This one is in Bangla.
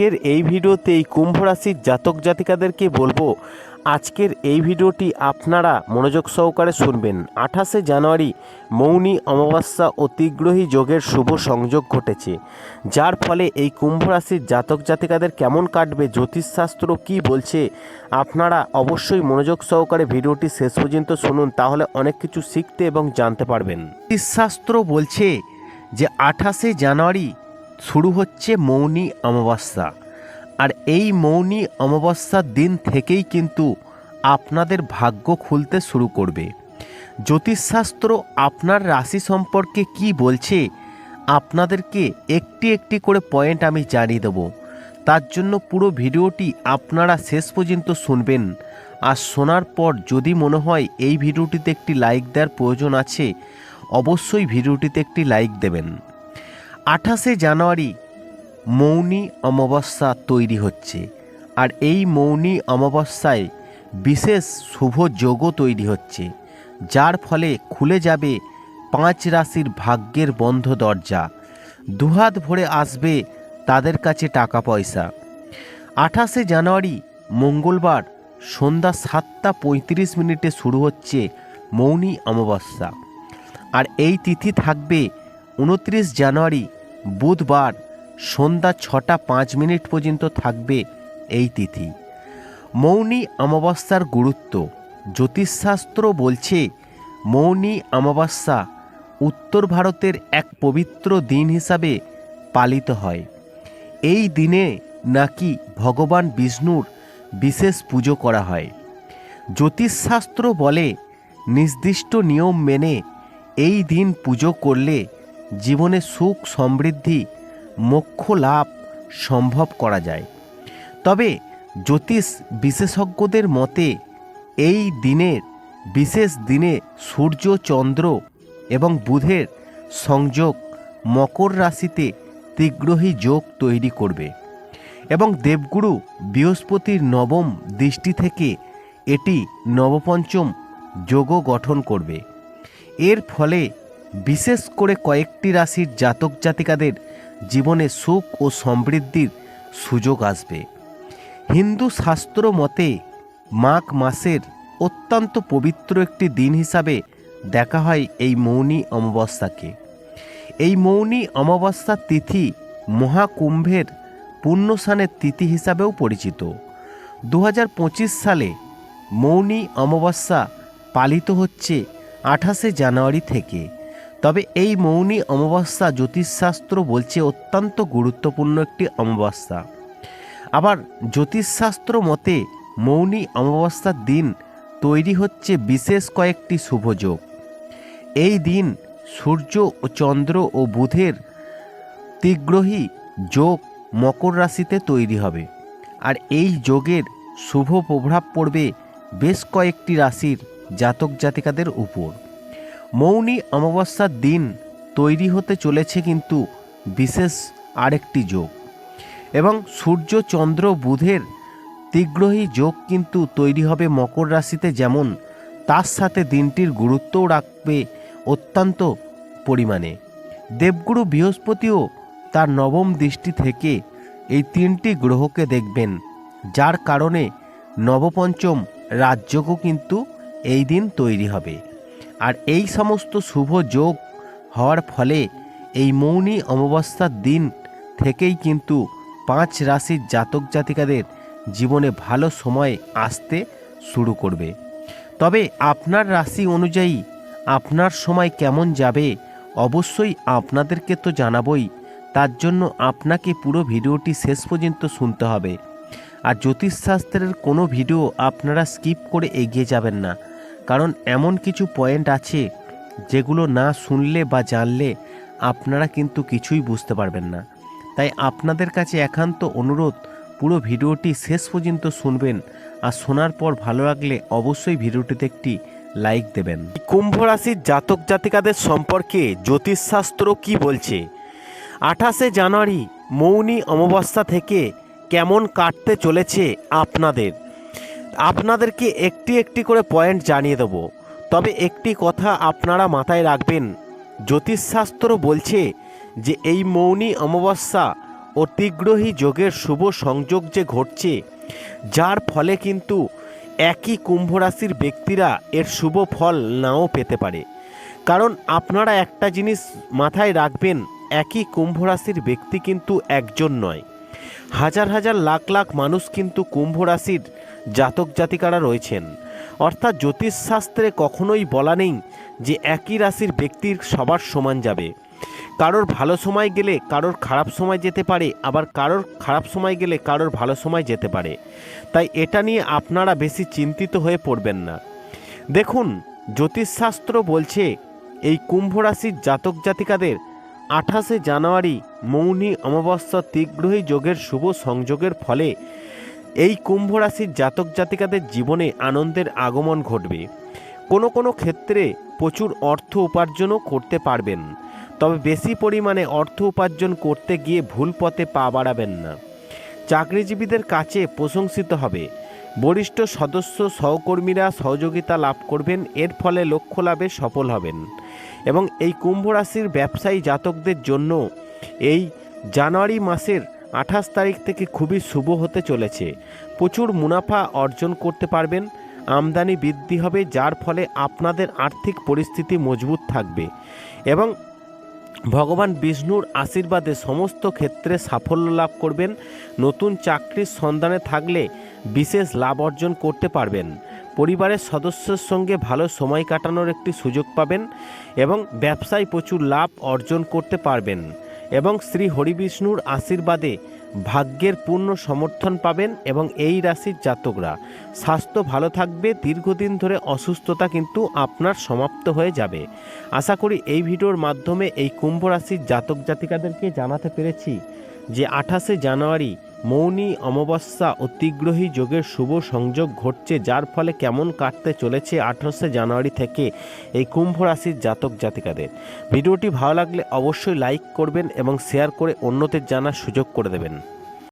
আজকের এই ভিডিওতে এই কুম্ভ রাশির জাতক জাতিকাদেরকে বলব, আজকের এই ভিডিওটি আপনারা মনোযোগ সহকারে শুনবেন। আঠাশে জানুয়ারি মৌনী অমাবস্যা ও তিগ্রহী যোগের শুভ সংযোগ ঘটেছে। যার ফলে এই কুম্ভ রাশির জাতক জাতিকাদের কেমন কাটবে, জ্যোতিষশাস্ত্র কি বলছে, আপনারা অবশ্যই মনোযোগ সহকারে ভিডিওটি শেষ পর্যন্ত শুনুন, তাহলে অনেক কিছু শিখতে এবং জানতে পারবেন। জ্যোতিষশাস্ত্র বলছে যে, আঠাশে জানুয়ারি শুরু হচ্ছে মৌনী অমাবস্যা। আর এই মৌনী অমাবস্যার দিন থেকেই কিন্তু আপনাদের ভাগ্য খুলতে শুরু করবে। জ্যোতিষশাস্ত্র আপনার রাশি সম্পর্কে কি বলছে, আপনাদেরকে একটি একটি করে পয়েন্ট আমি জানিয়ে দেবো। তার জন্য পুরো ভিডিওটি আপনারা শেষ পর্যন্ত শুনবেন। আর শোনার পর যদি মনে হয় এই ভিডিওটিতে একটি লাইক দেওয়ার প্রয়োজন আছে, অবশ্যই ভিডিওটিতে একটি লাইক দেবেন। আঠাশে জানুয়ারি মৌনী অমাবস্যা তৈরি হচ্ছে আর এই মৌনী অমাবস্যায় বিশেষ শুভ যোগও তৈরি হচ্ছে, যার ফলে খুলে যাবে পাঁচ রাশির ভাগ্যের বন্ধ দরজা। দুহাত ভরে আসবে তাদের কাছে টাকা পয়সা আঠাশে জানুয়ারি মঙ্গলবার সন্ধ্যা সাতটা পঁয়ত্রিশ মিনিটে শুরু হচ্ছে মৌনী অমাবস্যা। আর এই তিথি থাকবে উনত্রিশ জানুয়ারি বুধবার সন্ধ্যা ছটা পাঁচ মিনিট পর্যন্ত থাকবে এই তিথি। মৌনী অমাবস্যার গুরুত্ব। জ্যোতিষশাস্ত্র বলছে, মৌনী অমাবস্যা উত্তর ভারতের এক পবিত্র দিন হিসাবে পালিত হয়। এই দিনে নাকি ভগবান বিষ্ণুর বিশেষ পুজো করা হয়। জ্যোতিষশাস্ত্র বলে, নির্দিষ্ট নিয়ম মেনে এই দিন পুজো করলে জীবনে সুখ, সমৃদ্ধি, মোক্ষ লাভ সম্ভব করা যায়। তবে জ্যোতিষ বিশেষজ্ঞদের মতে, এই দিনের বিশেষ দিনে সূর্য, চন্দ্র এবং বুধের সংযোগ মকর রাশিতে তীগ্রহী যোগ তৈরি করবে এবং দেবগুরু বৃহস্পতির নবম দৃষ্টি থেকে এটি নবপঞ্চম যোগও গঠন করবে। এর ফলে বিশেষ করে কয়েকটি রাশির জাতক জাতিকাদের জীবনে সুখ ও সমৃদ্ধির সুযোগ আসবে। হিন্দু শাস্ত্র মতে, মাঘ মাসের অত্যন্ত পবিত্র একটি দিন হিসাবে দেখা হয় এই মৌনী অমাবস্যাকে। এই মৌনী অমাবস্যার তিথি মহাকুম্ভের পুণ্যস্নানের তিথি হিসাবেও পরিচিত। দু হাজার পঁচিশ সালে মৌনী অমাবস্যা পালিত হচ্ছে আঠাশে জানুয়ারি থেকে। তবে এই মৌনী অমাবস্যা জ্যোতিষশাস্ত্র বলছে অত্যন্ত গুরুত্বপূর্ণ একটি অমাবস্যা। আবার জ্যোতিষশাস্ত্র মতে মৌনী অমাবস্যার দিন তৈরি হচ্ছে বিশেষ কয়েকটি শুভযোগ এই দিন সূর্য ও চন্দ্র ও বুধের তীগ্রহী যোগ মকর রাশিতে তৈরি হবে। আর এই যোগের শুভ প্রভাব পড়বে বেশ কয়েকটি রাশির জাতক জাতিকাদের উপর। মৌনী অমাবস্যার দিন তৈরি হতে চলেছে কিন্তু বিশেষ আরেকটি যোগ। এবং সূর্য চন্দ্র বুধের তীগ্রহী যোগ কিন্তু তৈরি হবে মকর রাশিতে যেমন তার সাথে দিনটির গুরুত্বও রাখবে অত্যন্ত পরিমাণে। দেবগুরু বৃহস্পতিও তার নবম দৃষ্টি থেকে এই তিনটি গ্রহকে দেখবেন, যার কারণে নবপঞ্চম রাজযোগও কিন্তু এই দিন তৈরি হবে। আর এই সমস্ত শুভ যোগ হওয়ার ফলে এই মৌনী অমাবস্যার দিন থেকেই কিন্তু পাঁচ রাশির জাতক জাতিকাদের জীবনে ভালো সময় আসতে শুরু করবে। তবে আপনার রাশি অনুযায়ী আপনার সময় কেমন যাবে অবশ্যই আপনাদেরকে তো জানাবই। তার জন্য আপনাকে পুরো ভিডিওটি শেষ পর্যন্ত শুনতে হবে। আর জ্যোতিষশাস্ত্রের কোনো ভিডিও আপনারা স্কিপ করে এগিয়ে যাবেন না। কারণ এমন কিছু পয়েন্ট আছে যেগুলো না শুনলে বা জানলে আপনারা কিন্তু কিছুই বুঝতে পারবেন না। তাই আপনাদের কাছে একান্ত অনুরোধ, পুরো ভিডিওটি শেষ পর্যন্ত শুনবেন আর শোনার পর ভালো লাগলে অবশ্যই ভিডিওটিতে একটি লাইক দেবেন। কুম্ভ রাশির জাতক জাতিকাদের সম্পর্কে জ্যোতিষশাস্ত্র কি বলছে? আঠাশে জানুয়ারি মৌনী অমাবস্যা থেকে কেমন কাটতে চলেছে আপনাদের? আপনাদেরকে একটি একটি করে পয়েন্ট জানিয়ে দেব। তবে একটি কথা আপনারা মাথায় রাখবেন। জ্যোতিষশাস্ত্র বলছে যে, এই মৌনী অমাবস্যা ও অতিগ্রহী যোগের শুভ সংযোগ যে ঘটছে, যার ফলে কিন্তু একই কুম্ভ রাশির ব্যক্তিরা এর শুভ ফল নাও পেতে পারে। কারণ আপনারা একটা জিনিস মাথায় রাখবেন, একই কুম্ভ রাশির ব্যক্তি কিন্তু একজন নয়। হাজার হাজার লাখ লাখ মানুষ কিন্তু কুম্ভ রাশির জাতক জাতিকারা রয়েছেন। অর্থাৎ জ্যোতিষশাস্ত্রে কখনোই বলা নেই যে একই রাশির ব্যক্তির সবার সমান যাবে। কারোর ভালো সময় গেলে কারোর খারাপ সময় যেতে পারে, আবার কারোর খারাপ সময় গেলে কারোর ভালো সময় যেতে পারে। তাই এটা নিয়ে আপনারা বেশি চিন্তিত হয়ে পড়বেন না। দেখুন, জ্যোতিষশাস্ত্র বলছে, এই কুম্ভ রাশির জাতক জাতিকাদের আঠাশে জানুয়ারি মৌনী অমাবস্যা তিগ্রহী যোগের শুভ সংযোগের ফলে এই কুম্ভ রাশির জাতক জাতিকাদের জীবনে আনন্দের আগমন ঘটবে। কোনো কোনো ক্ষেত্রে প্রচুর অর্থ উপার্জনও করতে পারবেন। তবে বেশি পরিমাণে অর্থ উপার্জন করতে গিয়ে ভুল পথে পা বাড়াবেন না। চাকরিজীবীদের কাছে প্রশংসিত হবে। বরিষ্ঠ সদস্য সহকর্মীরা সহযোগিতা লাভ করবেন, এর ফলে লক্ষ্য লাভে সফল হবেন। এবং এই কুম্ভ রাশির ব্যবসায়ী জাতকদের জন্য এই জানুয়ারি মাসের আঠাশ তারিখ থেকে খুবই শুভ হতে চলেছে। প্রচুর মুনাফা অর্জন করতে পারবেন। আমদানি বৃদ্ধি হবে, যার ফলে আপনাদের আর্থিক পরিস্থিতি মজবুত থাকবে। এবং ভগবান বিষ্ণুর আশীর্বাদে সমস্ত ক্ষেত্রে সাফল্য লাভ করবেন। নতুন চাকরির সন্ধানে থাকলে বিশেষ লাভ অর্জন করতে পারবেন। পরিবারের সদস্যের সঙ্গে ভালো সময় কাটানোর একটি সুযোগ পাবেন এবং ব্যবসায় প্রচুর লাভ অর্জন করতে পারবেন। এবং শ্রী হরিবিষ্ণুর আশীর্বাদে ভাগ্যের পূর্ণ সমর্থন পাবেন এবং এই রাশির জাতকরা। স্বাস্থ্য ভালো থাকবে, দীর্ঘদিন ধরে অসুস্থতা কিন্তু আপনার সমাপ্ত হয়ে যাবে। আশা করি এই ভিডিওর মাধ্যমে এই কুম্ভ রাশির জাতক জাতিকাদেরকে জানাতে পেরেছি যে আঠাশে জানুয়ারি মৌনী অমাবস্যা অতিগ্রহী যোগের শুভ সংযোগ ঘটছে, যার ফলে কেমন কাটতে চলেছে আঠারোশে জানুয়ারি থেকে এই কুম্ভ রাশির জাতক জাতিকাদের। ভিডিওটি ভালো লাগলে অবশ্যই লাইক করবেন এবং শেয়ার করে অন্যদের জানার সুযোগ করে দেবেন।